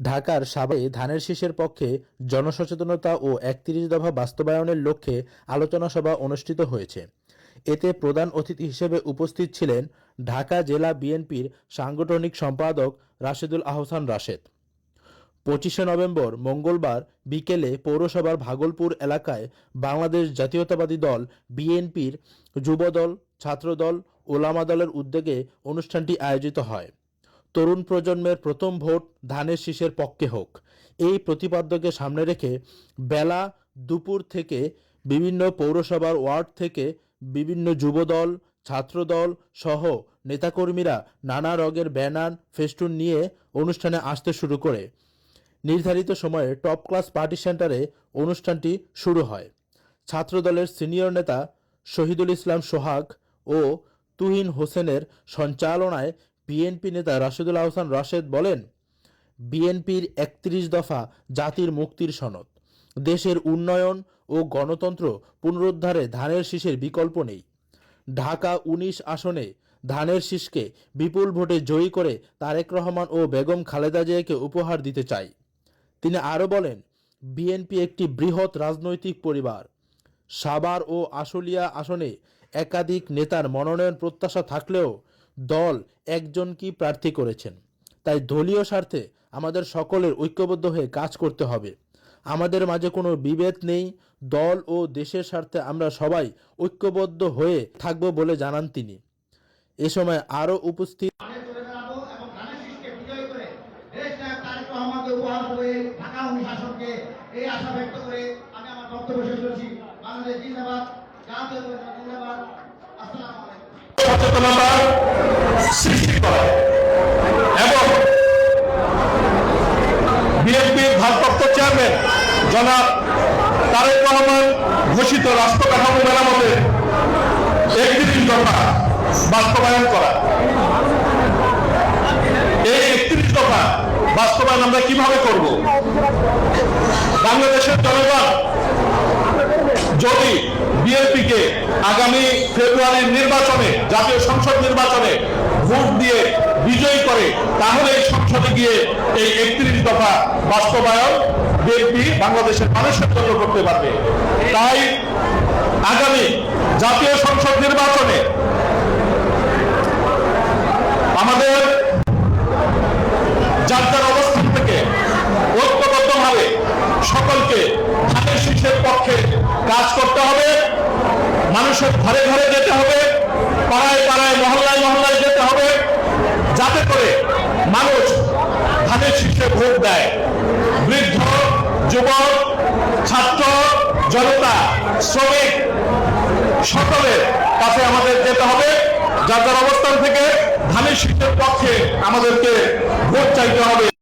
ঢাকার সাভারে ধানের শীষের পক্ষে জনসচেতনতা ও একত্রিশ দফা বাস্তবায়নের লক্ষ্যে আলোচনা সভা অনুষ্ঠিত হয়েছে। এতে প্রধান অতিথি হিসেবে উপস্থিত ছিলেন ঢাকা জেলা বিএনপির সাংগঠনিক সম্পাদক রাশেদুল আহসান রাশেদ। পঁচিশে নভেম্বর মঙ্গলবার বিকেলে পৌরসভার ভাগলপুর এলাকায় বাংলাদেশ জাতীয়তাবাদী দল বিএনপির যুবদল, ছাত্রদল, ওলামা দলের উদ্যোগে অনুষ্ঠানটি আয়োজিত হয়। তরুণ প্রজন্মের প্রথম ভোট ধানের শীষের পক্ষে হোক। এই প্রতিপাদ্যকে সামনে রেখে বেলা দুপুর থেকে বিভিন্ন পৌরসভার ওয়ার্ড থেকে বিভিন্ন যুবদল, ছাত্রদল সহ নেতাকর্মীরা নানা রঙের ব্যানার, ফেস্টুন নিয়ে অনুষ্ঠানে আসতে শুরু করে। নির্ধারিত সময়ে টপ ক্লাস পার্টি সেন্টারে অনুষ্ঠানটি শুরু হয়। ছাত্রদলের সিনিয়র নেতা শহীদুল ইসলাম সোহাগ ও তুহিন হোসেনের সঞ্চালনায় বিএনপি নেতা রাশেদুল আহসান রাশেদ বলেন, বিএনপির একত্রিশ দফা জাতির মুক্তির সনদ, দেশের উন্নয়ন ও গণতন্ত্র পুনরুদ্ধারে ধানের শীষের বিকল্প নেই। ঢাকা উনিশ আসনে ধানের শীষকে বিপুল ভোটে জয়ী করে তারেক রহমান ও বেগম খালেদা জিয়াকে উপহার দিতে চাই। তিনি আরও বলেন, বিএনপি একটি বৃহৎ রাজনৈতিক পরিবার। সাবার ও আশুলিয়া আসনে একাধিক নেতার মনোনয়ন প্রত্যাশা থাকলেও দল একজনকেই প্রার্থী করেছেন? তাই দলীয় স্বার্থে আমাদের সকলের ঐক্যবদ্ধ হয়ে কাজ করতে হবে। আমাদের মাঝে কোনো বিভেদ নেই। দল ও দেশের স্বার্থে আমরা সবাই ঐক্যবদ্ধ হয়ে থাকব বলে জানান তিনি। এ সময় আরও উপস্থিত এই আশা ব্যক্ত করে আমি আমার বক্তব্য শেষ করছি। বাংলাদেশ জিন্দাবাদ জাতীয় জিন্দাবাদ। আসসালামু আলাইকুম। সচেতনতা এবং বিএনপির ভারপ্রাপ্ত চেয়ারম্যান জনাব তারেক রহমান ঘোষিত রাষ্ট্র কাঠামো মেরামতের বাস্তবায়ন করা। এই একত্রিশ দফা বাস্তবায়ন আমরা কীভাবে করব? বাংলাদেশের জনগণ যদি বিএনপিকে আগামী ফেব্রুয়ারির নির্বাচনে, জাতীয় সংসদ নির্বাচনে দিয়ে বিজয়ী করে, তাহলে সংসদে গিয়ে এই একত্রিশ দফা বাস্তবায়ন বিএনপি বাংলাদেশের মানুষের জন্য করতে পারবে। তাই আগামী জাতীয় সংসদ নির্বাচনে আমাদের যার যার অবস্থান থেকে ঐক্যবদ্ধভাবে সকলকে ধানের শীষের পক্ষে কাজ করতে হবে। মানুষের ঘরে ঘরে যেতে হবে পাড়ায় পাড়ায় মহল্লায় মহল্লায় যেতে হবে যাতে করে মানুষ ধানের শীষে ভোট দেয়। বৃদ্ধ, যুবক, ছাত্র, জনতা, শ্রমিক সকলের কাছে আমাদের যেতে হবে। যার যার অবস্থান থেকে ধানের শীতের পক্ষে আমাদেরকে ভোট চাইতে হবে।